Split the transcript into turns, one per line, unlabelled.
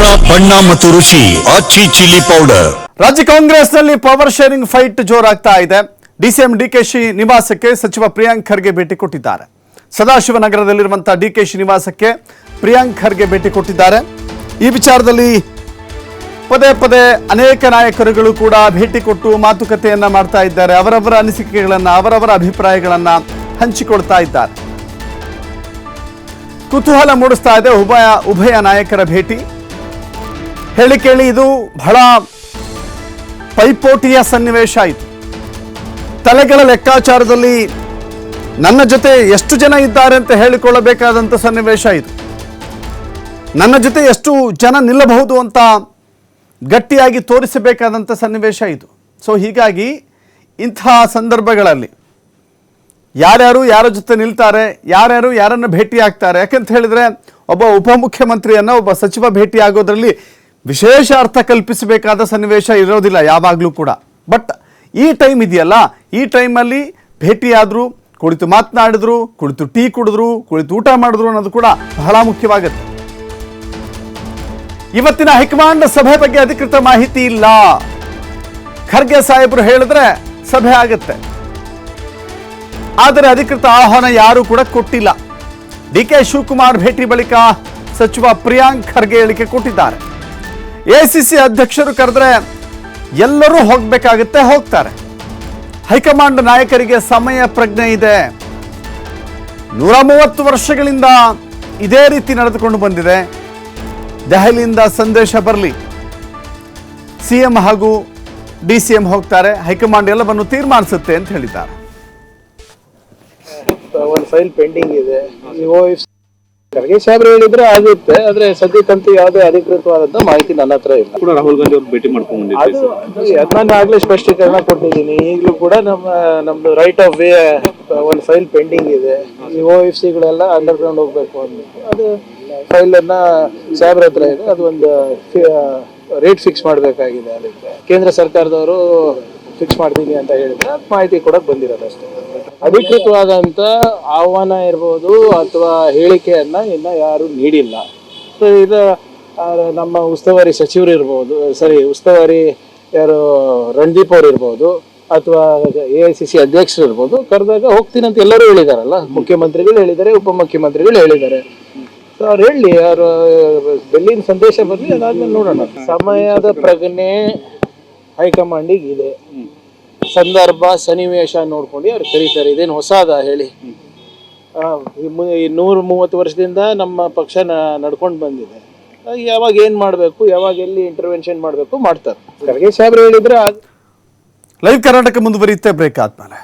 ಖಾರ ಬಣ್ಣ ಮತ್ತು ರುಚಿ ಆಚಿ ಚಿಲ್ಲಿ ಪೌಡರ್
ರಾಜ್ಯ ಕಾಂಗ್ರೆಸ್ನಲ್ಲಿ ಪವರ್ ಶೇರಿಂಗ್ ಫೈಟ್ ಜೋರಾಗ್ತಾ ಇದೆ. ಡಿಸಿಎಂ ಡಿಕೆಶಿ ನಿವಾಸಕ್ಕೆ ಸಚಿವ ಪ್ರಿಯಾಂಕ್ ಖರ್ಗೆ ಭೇಟಿ ಕೊಟ್ಟಿದ್ದಾರೆ. ಸದಾಶಿವನಗರದಲ್ಲಿರುವಂತಹ ಡಿಕೆಶಿ ನಿವಾಸಕ್ಕೆ ಪ್ರಿಯಾಂಕ್ ಖರ್ಗೆ ಭೇಟಿ ಕೊಟ್ಟಿದ್ದಾರೆ. ಈ ವಿಚಾರದಲ್ಲಿ ಪದೇ ಪದೇ ಅನೇಕ ನಾಯಕರುಗಳು ಕೂಡ ಭೇಟಿ ಕೊಟ್ಟು ಮಾತುಕತೆಯನ್ನ ಮಾಡ್ತಾ ಇದ್ದಾರೆ. ಅವರವರ ಅನಿಸಿಕೆಗಳನ್ನ, ಅವರವರ ಅಭಿಪ್ರಾಯಗಳನ್ನ ಹಂಚಿಕೊಳ್ತಾ ಇದ್ದಾರೆ. ಕುತೂಹಲ ಮೂಡಿಸ್ತಾ ಇದೆ ಉಭಯ ಉಭಯ ನಾಯಕರ ಭೇಟಿ. ಹೇಳಿ ಕೇಳಿ, ಇದು ಬಹಳ ಪೈಪೋಟಿಯ ಸನ್ನಿವೇಶ ಆಯಿತು ತಲೆಗಳ ಲೆಕ್ಕಾಚಾರದಲ್ಲಿ ನನ್ನ ಜೊತೆ ಎಷ್ಟು ಜನ ಇದ್ದಾರೆ ಅಂತ ಹೇಳಿಕೊಳ್ಳಬೇಕಾದಂಥ ಸನ್ನಿವೇಶ ಇದು. ನನ್ನ ಜೊತೆ ಎಷ್ಟು ಜನ ನಿಲ್ಲಬಹುದು ಅಂತ ಗಟ್ಟಿಯಾಗಿ ತೋರಿಸಬೇಕಾದಂಥ ಸನ್ನಿವೇಶ ಇದು. ಸೊ ಹೀಗಾಗಿ ಇಂತಹ ಸಂದರ್ಭಗಳಲ್ಲಿ ಯಾರ್ಯಾರು ಯಾರ ಜೊತೆ ನಿಲ್ತಾರೆ, ಯಾರ್ಯಾರು ಯಾರನ್ನು ಭೇಟಿ ಆಗ್ತಾರೆ ಯಾಕಂತ ಹೇಳಿದ್ರೆ ಒಬ್ಬ ಉಪಮುಖ್ಯಮಂತ್ರಿಯನ್ನು ಒಬ್ಬ ಸಚಿವ ಭೇಟಿ ಆಗೋದ್ರಲ್ಲಿ ವಿಶೇಷ ಅರ್ಥ ಕಲ್ಪಿಸಬೇಕಾದ ಸನ್ನಿವೇಶ ಇರೋದಿಲ್ಲ, ಯಾವಾಗಲೂ ಕೂಡ. ಬಟ್ ಈ ಟೈಮ್ ಇದೆಯಲ್ಲ, ಈ ಟೈಮಲ್ಲಿ ಭೇಟಿಯಾದ್ರು, ಕುಳಿತು ಮಾತನಾಡಿದ್ರು, ಕುಳಿತು ಟೀ ಕುಡಿದ್ರು, ಕುಳಿತು ಊಟ ಮಾಡಿದ್ರು ಅನ್ನೋದು ಕೂಡ ಬಹಳ ಮುಖ್ಯವಾಗುತ್ತೆ. ಇವತ್ತಿನ ಹೈಕಮಾಂಡ್ ಸಭೆ ಬಗ್ಗೆ ಅಧಿಕೃತ ಮಾಹಿತಿ ಇಲ್ಲ. ಖರ್ಗೆ ಸಾಹೇಬರು ಹೇಳಿದ್ರೆ ಸಭೆ ಆಗುತ್ತೆ. ಆದರೆ ಅಧಿಕೃತ ಆಹ್ವಾನ ಯಾರು ಕೂಡ ಕೊಟ್ಟಿಲ್ಲ. ಡಿ ಕೆ ಶಿವಕುಮಾರ್ ಭೇಟಿ ಬಳಿಕ ಸಚಿವ ಪ್ರಿಯಾಂಕ್ ಖರ್ಗೆ ಹೇಳಿಕೆ ಕೊಟ್ಟಿದ್ದಾರೆ. ಎಸಿಸಿ ಅಧ್ಯಕ್ಷರು ಕರೆದ್ರೆ ಎಲ್ಲರೂ ಹೋಗಬೇಕಾಗುತ್ತೆ, ಹೋಗ್ತಾರೆ. ಹೈಕಮಾಂಡ್ ನಾಯಕರಿಗೆ ಸಮಯ, ಪ್ರಜ್ಞೆ ಇದೆ. ನೂರ ಮೂವತ್ತು ವರ್ಷಗಳಿಂದ ಇದೇ ರೀತಿ ನಡೆದುಕೊಂಡು ಬಂದಿದೆ. ದೆಹಲಿಯಿಂದ ಸಂದೇಶ ಬರಲಿ. ಸಿ ಎಂ ಹಾಗೂ ಡಿ ಸಿ ಎಂ ಹೋಗ್ತಾರೆ, ಹೈಕಮಾಂಡ್ ಎಲ್ಲವನ್ನು ತೀರ್ಮಾನಿಸುತ್ತೆ ಅಂತ ಹೇಳಿದ್ದಾರೆ.
ಒಂದು ಫೈಲ್ ಪೆಂಡಿಂಗ್ ಇದೆ. ಖರ್ಗೆ ಸಾಹೇಬ್ರು ಹೇಳಿದ್ರೆ ಆಗುತ್ತೆ ಆದ್ರೆ ಸದ್ಯಕ್ಕಂತೂ ಯಾವುದೇ ಅಧಿಕೃತವಾದಂತ ಮಾಹಿತಿ ನನ್ನ ಹತ್ರ ಇಲ್ಲ.
ಕೂಡ ರಾಹುಲ್ ಗಾಂಧಿ ಅವ್ರು ಭೇಟಿ
ಅದು ನಾನು ಆಗ್ಲೇ ಸ್ಪಷ್ಟೀಕರಣ ಕೊಟ್ಟಿದ್ದೀನಿ. ಈಗಲೂ ಕೂಡ ನಮ್ಮ ನಮ್ದು ರೈಟ್ ಆಫ್ ವೇ ಒಂದು ಫೈಲ್ ಪೆಂಡಿಂಗ್ ಇದೆ. ಈ ಓ ಎಫ್ ಸಿಗಳೆಲ್ಲ ಅಂಡರ್ ಗ್ರೌಂಡ್ ಹೋಗ್ಬೇಕು ಅಂದ್ಬಿಟ್ಟು. ಅದು ಫೈಲ್ ಅನ್ನ ಸಾಹೇಬ್ರ ಹತ್ರ ಇದೆ. ಅದು ಒಂದು ರೇಟ್ ಫಿಕ್ಸ್ ಮಾಡಬೇಕಾಗಿದೆ ಅದಕ್ಕೆ. ಕೇಂದ್ರ ಸರ್ಕಾರದವರು ಫಿಕ್ಸ್ ಮಾಡ್ತೀನಿ ಅಂತ ಹೇಳಿದ್ರೆ ಅದ್ ಮಾಹಿತಿ ಕೊಡಕ್ ಬಂದಿರೋದು ಅಷ್ಟೇ. ಅಧಿಕೃತವಾದಂತ ಆಹ್ವಾನ ಇರ್ಬೋದು ಅಥವಾ ಹೇಳಿಕೆಯನ್ನ ಇನ್ನ ಯಾರು ನೀಡಿಲ್ಲ. ಸೊ ಇದು ನಮ್ಮ ಉಸ್ತುವಾರಿ ಸಚಿವರು ಇರ್ಬೋದು, ಸರಿ, ಉಸ್ತುವಾರಿ ಯಾರು, ರಣದೀಪ್ ಅವರು ಇರ್ಬೋದು, ಅಥವಾ ಎ ಐ ಸಿ ಸಿ ಅಧ್ಯಕ್ಷರು ಇರ್ಬೋದು, ಕರೆದಾಗ ಹೋಗ್ತೀನಿ ಅಂತ ಎಲ್ಲರೂ ಹೇಳಿದಾರಲ್ಲ, ಮುಖ್ಯಮಂತ್ರಿಗಳು ಹೇಳಿದ್ದಾರೆ, ಉಪಮುಖ್ಯಮಂತ್ರಿಗಳು ಹೇಳಿದ್ದಾರೆ. ಸೊ ಅವ್ರು ಹೇಳಿ, ಅವರು ಡೆಲ್ಲಿನ ಸಂದೇಶ ಬರಲಿ, ಅದಾದ್ಮೇಲೆ ನೋಡೋಣ. ಸಮಯದ ಪ್ರಜ್ಞೆ ಹೈಕಮಾಂಡಿಗೆ ಇದೆ. ಸಂದರ್ಭ ಸನ್ನಿವೇಶ ನೋಡ್ಕೊಂಡು ಅವ್ರು ಕರೀತಾರೆ? ಇದೇನು ಹೊಸದ ಹೇಳಿ. ನೂರ ಮೂವತ್ತು ವರ್ಷದಿಂದ ನಮ್ಮ ಪಕ್ಷ ನಡ್ಕೊಂಡು ಬಂದಿದೆ. ಯಾವಾಗ ಏನು ಮಾಡಬೇಕು ಯಾವಾಗ ಎಲ್ಲಿ ಇಂಟರ್ವೆನ್ಷನ್ ಮಾಡಬೇಕು ಮಾಡ್ತಾರೆ. ಖರ್ಗೆ ಸಾಹೇಬ್ರು ಹೇಳಿದ್ರೆ ಆಗ
ಲೈವ್ ಕರ್ನಾಟಕ ಮುಂದುವರಿಯುತ್ತೆ ಬ್ರೇಕ್ ಆದ್ಮೇಲೆ.